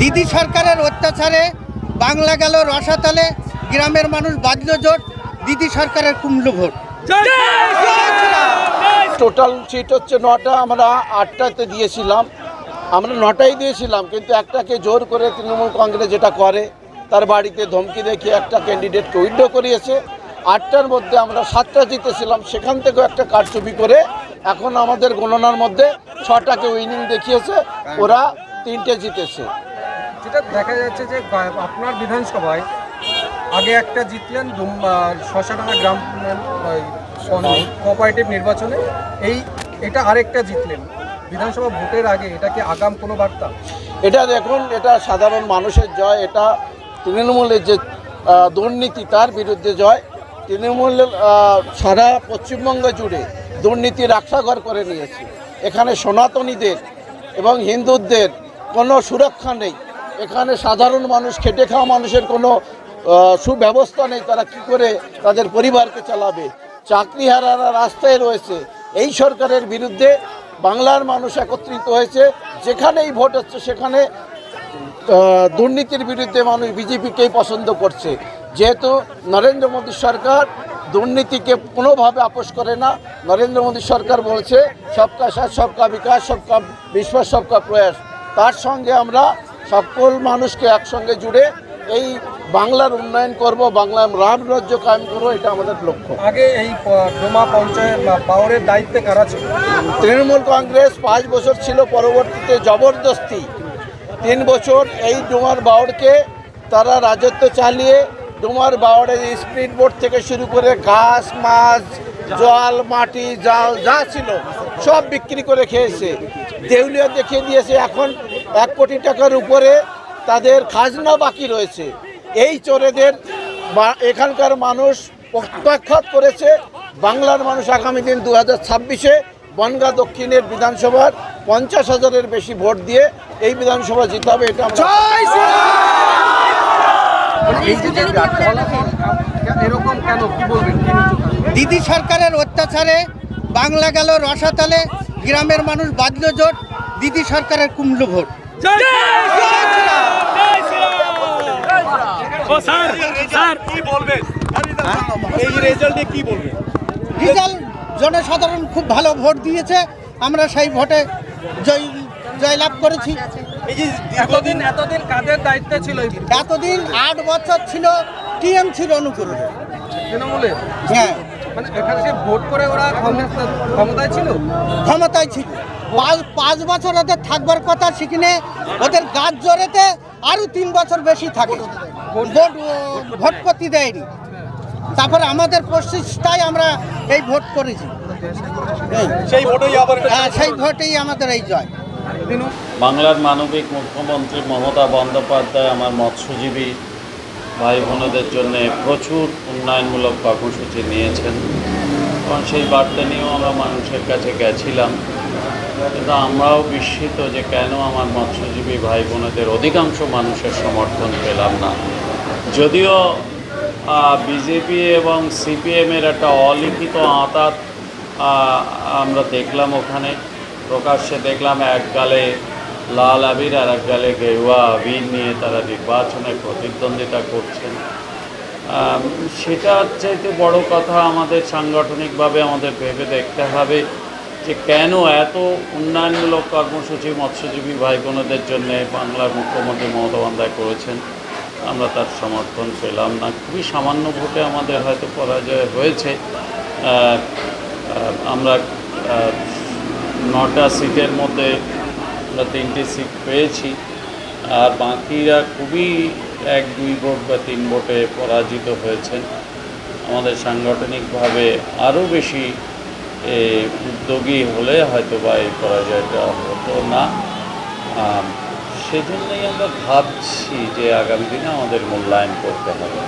দিদি সরকারের অত্যাচারে বাংলা গেল রসাতলে গ্রামের মানুষ বাজল জোট দিদি সরকারের কুমড়ো ভোট। টোটাল সিট হচ্ছে নটা আমরা আটটাতে দিয়েছিলাম। আমরা নটাই দিয়েছিলাম কিন্তু একটাকে জোর করে তৃণমূল কংগ্রেস যেটা করে তার বাড়িতে ধমকি দেখিয়ে একটা ক্যান্ডিডেটকে উইথড্র করিয়েছে। আটটার মধ্যে আমরা সাতটা জিতেছিলাম সেখান থেকেও একটা কারচুপি করে এখন আমাদের গণনার মধ্যে ছটাকে উইনিং দেখিয়েছে ওরা তিনটে জিতেছে। যেটা দেখা যাচ্ছে যে আপনার বিধানসভায় আগে একটা জিতলেন শশাডাঙ্গা গ্রাম কোঅপারেটিভ নির্বাচনে। এই, এটা আরেকটা জিতলেন। বিধানসভা ভোটের আগে এটা কি আগাম কোনো বার্তা? এটা দেখুন, এটা সাধারণ মানুষের জয়, এটা তৃণমূলের যে দুর্নীতি, তার বিরুদ্ধে জয়। তৃণমূল সারা পশ্চিমবঙ্গ জুড়ে দুর্নীতি রাক্ষাঘর করে নিয়েছে। এখানে সনাতনীদের এবং হিন্দুদের কোনো সুরক্ষা নেই। এখানে সাধারণ মানুষ, খেটে খাওয়া মানুষের কোনো সুব্যবস্থা নেই, তারা কি করে তাদের পরিবারকে চালাবে? চাকরিহারারা রাস্তায় রয়েছে। এই সরকারের বিরুদ্ধে বাংলার মানুষ একত্রিত হয়েছে। যেখানেই ভোট হচ্ছে, সেখানে দুর্নীতির বিরুদ্ধে মানুষ বিজেপিকেই পছন্দ করছে। যেহেতু নরেন্দ্র মোদী সরকার দুর্নীতিকে কোনোভাবে আপোষ করে না। নরেন্দ্র মোদী সরকার বলছে, সবকা সাথ, সবকা বিকাশ, সবকা বিশ্বাস, সবকা প্রয়াস। তার সঙ্গে আমরা সকল মানুষকে একসঙ্গে জুড়ে এই বাংলার উন্নয়ন করব বাংলার রাম রাজ্য কায়েম করব এটা আমাদের লক্ষ্য। আগে এই ডোমা পঞ্চায়েত বা পাওয়ারের দায়িত্বে কারা ছিল? তৃণমূল কংগ্রেস পাঁচ বছর ছিল পরবর্তীতে জবরদস্তি। তিন বছর এই ডুমার বাওড়কে তারা রাজত্ব চালিয়ে ডুমার বাওড়ের স্পিড বোট থেকে শুরু করে ঘাস মাছ জল মাটি জাল যা ছিল সব বিক্রি করে খেয়েছে। দেউলিয়া দেখিয়ে দিয়েছে এখন এক কোটি টাকার উপরে তাদের খাজনা বাকি রয়েছে। এই চোরেদের বা- এখানকার মানুষ প্রত্যাখ্যাত করেছে। বাংলার মানুষ আগামী দিন দু হাজার ছাব্বিশে বনগা দক্ষিণের বিধানসভার পঞ্চাশ হাজারের বেশি ভোট দিয়ে এই বিধানসভা জিতে হবে এটা এরকম কেন? কি বলবেন? দিদি সরকারের অত্যাচারে বাংলা গেল রসাতলে গ্রামের মানুষ বাজল জোট দিদি সরকারের কুমড়ো ভোট। রেজাল্ট জনসাধারণ খুব ভালো ভোট দিয়েছে। আমরা সেই ভোটে জয় জয়লাভ করেছি। এতদিন এতদিন কাদের দায়িত্বে ছিল এই এতদিন আট বছর ছিল টিএমসির অনুকরণে তৃণমূলে হ্যাঁ। মানে এখানে সে ভোট করে ওরা ক্ষমতায় ছিল? ক্ষমতায় ছিল। পাঁচ পাঁচ বছর ওদের থাকবার কথা সেখানে ওদের গাছ জোরেতে আরও তিন বছর বেশি থাকে। ভোট ভোট করতে দেয়নি। তারপর আমাদের প্রচেষ্টায় আমরা এই ভোট করেছি। এই। হ্যাঁ সেই ভোটেই আমাদের এই জয়। বাংলার মানবিক মুখ্যমন্ত্রী মমতা বন্দ্যোপাধ্যায় আমার মৎস্যজীবী। ভাই বোনদের জন্য প্রচুর উন্নয়নমূলক কর্মসূচি নিয়েছেন। এবং সেই বার্তা নিয়েও আমরা মানুষের কাছে গেছিলাম। কিন্তু আমরাও বিস্মিত যে কেন আমার মৎস্যজীবী ভাই বোনদের অধিকাংশ মানুষের সমর্থন পেলাম না। যদিও বিজেপি এবং সিপিএমের একটা অলিখিত আঁতাত আমরা দেখলাম ওখানে। প্রকাশ্যে দেখলাম এক গালে লাল আবির আর এক গালে গেরুয়া আবির নিয়ে তারা নির্বাচনে প্রতিদ্বন্দ্বিতা করছেন। সেটার চাইতে বড় কথা আমাদের সাংগঠনিকভাবে আমাদের ভেবে দেখতে হবে যে কেন এত উন্নয়নমূলক কর্মসূচি মৎস্যজীবী ভাই বোনদের জন্য বাংলার মুখ্যমন্ত্রী মমতা বন্দ্যোপাধ্যায় করেছেন। আমরা তার সমর্থন পেলাম না। খুবই সামান্য ভোটে আমাদের হয়তো পরাজয় হয়েছে। আমরা নটা সিটের মধ্যে আমরা তিনটি সিট পেয়েছি। আর বাকিরা খুবই এক, দুই ভোট বা তিন ভোটে পরাজিত হয়েছেন। আমাদের সাংগঠনিকভাবে আরও বেশি উদ্যোগী হলে হয়তো বা এই পরাজয়টা হতো না। সেজন্যই আমরা ভাবছি যে আগামী দিনে আমাদের মূল্যায়ন করতে হবে।